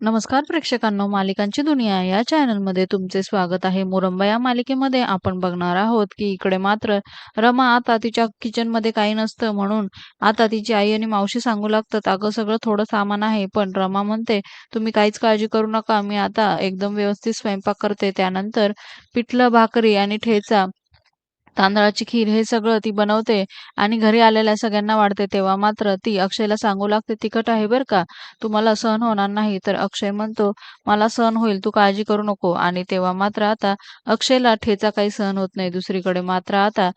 नमस्कार प्रेक्षकांनो मालिकांची दुनिया या चॅनलमध्ये तुमचे स्वागत आहे. मुरंबा या मालिकेमध्ये आपण बघणार आहोत की इकडे मात्र रमा आता तिच्या किचनमध्ये काही नसतं म्हणून आता तिची आई आणि मावशी सांगू लागतात अगं सगळं थोडं सामान आहे पण रमा म्हणते तुम्ही काहीच काळजी करू नका मी आता एकदम व्यवस्थित स्वयंपाक करते. त्यानंतर पिठलं भाकरी आणि ठेचा तांदळाची खीर हे सगळं ती बनवते आणि घरी आलेल्या सगळ्यांना वाढते तेव्हा मात्र ती अक्षयला सांगू लागते तिखट आहे बरं का? तुम्हाला सहन होणार नाही. तर अक्षय म्हणतो मला सहन होईल तू काळजी करू नको. आणि तेव्हा मात्र आता अक्षयला ठेचा काही सहन होत नाही दुसरीकडे. मात्र आता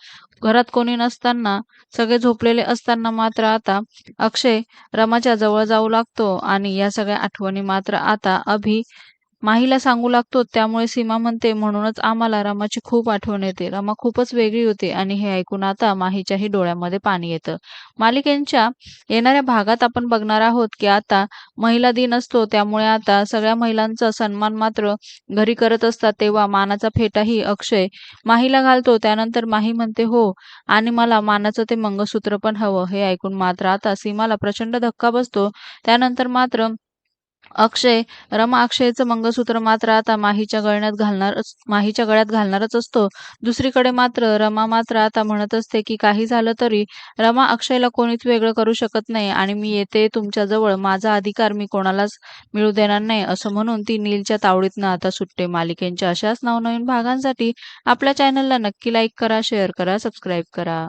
घरात कोणी नसताना सगळे झोपलेले असताना मात्र आता अक्षय रमाच्या जवळ जाऊ लागतो आणि या सगळ्या आठवणी मात्र आता अभि माहीला सांगू लागतो त्यामुळे सीमा म्हणते म्हणूनच आम्हाला रमाची खूप आठवण येते. रमा खूपच वेगळी होती आणि हे ऐकून आता माहीच्याही डोळ्यामध्ये पाणी येतं. मालिकेंच्या येणाऱ्या भागात आपण बघणार आहोत की आता महिला दिन असतो त्यामुळे आता सगळ्या महिलांचा सन्मान मात्र घरी करत असतात तेव्हा मानाचा फेटाही अक्षय माहीला घालतो. त्यानंतर माही म्हणते हो आणि मला मानाचं ते मंगळसूत्र पण हवं. हे ऐकून मात्र आता सीमाला प्रचंड धक्का बसतो. त्यानंतर मात्र अक्षय रमा अक्षयचं मंगळसूत्र मात्र आता माहीच्या गळ्यात घालणार माहीच्या गळ्यात घालणारच असतो. दुसरीकडे मात्र रमा मात्र आता म्हणत असते की काही झालं तरी रमा अक्षयला कोणीच वेगळं करू शकत नाही आणि मी येते तुमच्याजवळ. माझा अधिकार मी कोणालाच मिळू देणार नाही असं म्हणून ती नीलच्या तावडीतनं आता सुटते मालिकेंच्या अशाच नवनवीन भागांसाठी आपल्या चॅनलला नक्की लाईक करा शेअर करा सबस्क्राईब करा.